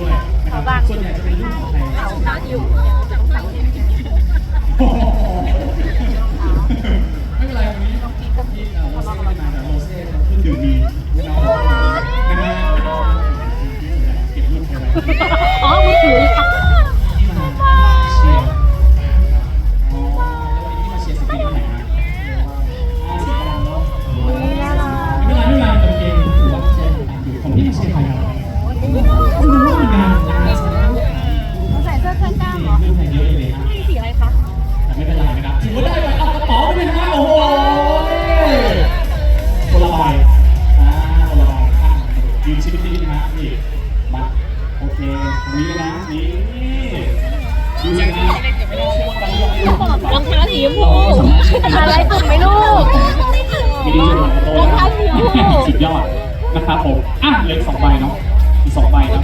ด้วยนะครับส่วนใหญ่จะเป็นรุ่นของไทย เขาอยู่ โอ้โห ใส่เสื้อเครื่กล้าเหรอมีสีอะไรคะไม่เป็นไรนะครับถือได้ไปเอากระเป๋าไปนะโอ้โหคนละใบนละใข้างยืชิดนี้นะฮะนี่มาโอเคนี้นะนี่ดูยังไงรองเท้สีมูอะไรสุดไหมลูกมีดีอยู่รองเท้าสีสุดยอดนะครับผมอะเล็กสองใบเนาะ อีกสองใบนะ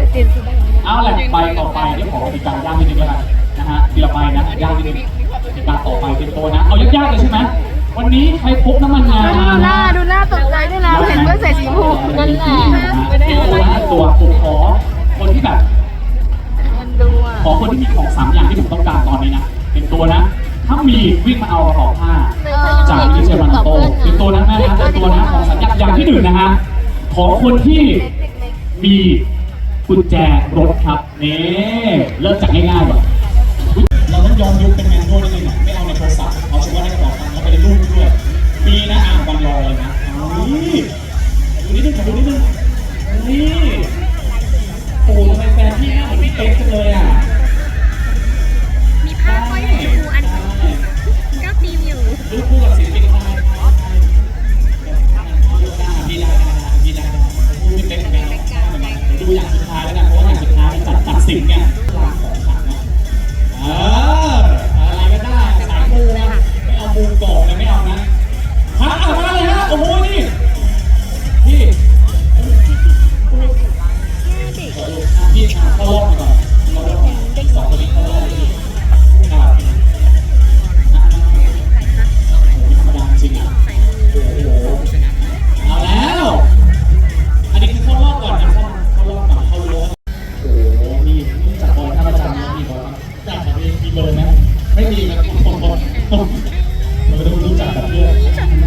เอาแหละใบต่อไปที่ขอเป็นการย่างนิดนึงแล้วกันนะฮะทีละใบนะย่างนิดนึงเป็นการต่อไปเป็นตัวนะ เอายากๆเลยใช่ไหมวันนี้ใครพกน้ำมันงาดูหน้าดูหน้าตกใจด้วยนะเห็นว่าใส่สีชมพูนั่นแหละเป็นตัวนะตัวผมขอคนที่แบบมันดูอะขอคนที่มีของสามอย่างที่ผมต้องการตอนนี้นะเป็นตัวนะ ถ้ามีวิ่งมาเอากระเป๋าผ้าจากวิเชมันโตเป็นตัวนะแม่นะเป็นตัวนะของสัญญาอย่างที่หนึ่งนะฮะของคนที่ มีกุญแจรถครับนี่เริ่มจากง่ายๆก่อน สินไงลางข โดนไหมไม่มีนะครับผมผมผมไม่รู้จักกับเพื่อน